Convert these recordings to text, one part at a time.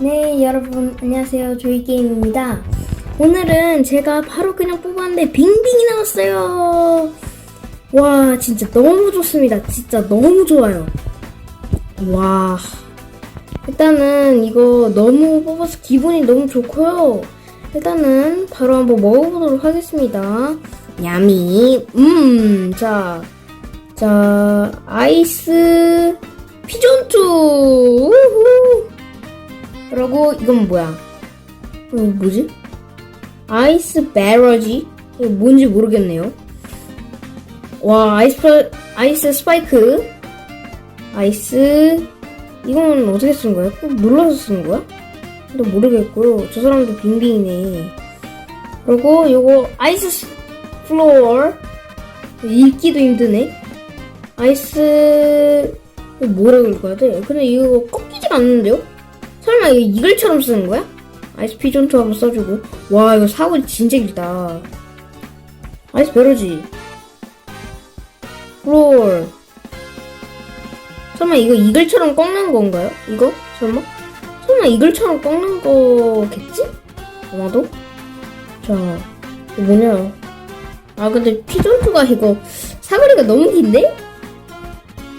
네, 여러분 안녕하세요. 조이게임입니다. 오늘은 제가 바로 그냥 뽑았는데 빙빙이 나왔어요. 와, 진짜 너무 좋습니다. 진짜 너무 좋아요. 와. 일단은 이거 너무 뽑아서 기분이 너무 좋고요. 일단은 바로 한번 먹어보도록 하겠습니다. 야미. 음, 자. 자, 아이스 피존투. 우후. 그리고 이건 뭐야? 이거 뭐지? 아이스 베러지? 이거 뭔지 모르겠네요. 와, 아이스, 파- 아이스 스파이크. 아이스. 이건 어떻게 쓰는 거야? 꼭 눌러서 쓰는 거야? 근데 모르겠고요. 저 사람도 빙빙이네. 그리고 요거 아이스 스- 플로어. 읽기도 힘드네. 아이스 이거 뭐라고 읽어야 돼? 근데 이거 꺾이지가 않는데요? 설마 이거 이글처럼 쓰는 거야? 아이스 피존트 한번 써주고 와 이거 사거리 진짜 길다 아이스 베러지 롤 설마 이거 이글처럼 꺾는 건가요? 이거? 설마? 설마 이글처럼 꺾는 거겠지? 아마도? 자 이거 뭐냐 아 근데 피존트가 이거 사거리가 너무 긴데?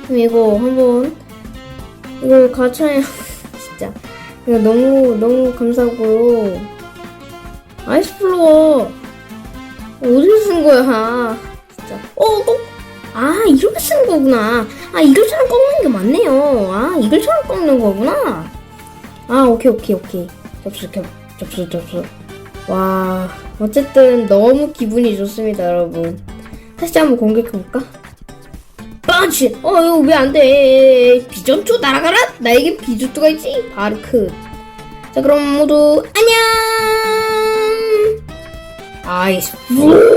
그럼 이거 한번 이걸 가차야 이거 너무 너무 감사하고요 아이스 플로어. 어디서 쓴 거야? 진짜. 어꼭아 이렇게 쓰는 거구나. 아 이글처럼 꺾는 게 맞네요. 아 이글처럼 꺾는 거구나. 아 오케이 오케이 오케이. 접수 겹- 접수 접수. 와 어쨌든 너무 기분이 좋습니다 여러분. 다시 한번 공격해볼까? 펀치! 어, 이거 왜 안 돼? 비전투 날아가라! 나에게 비주투가 있지? 바르크. 자, 그럼 모두 안녕! 아이스, 후!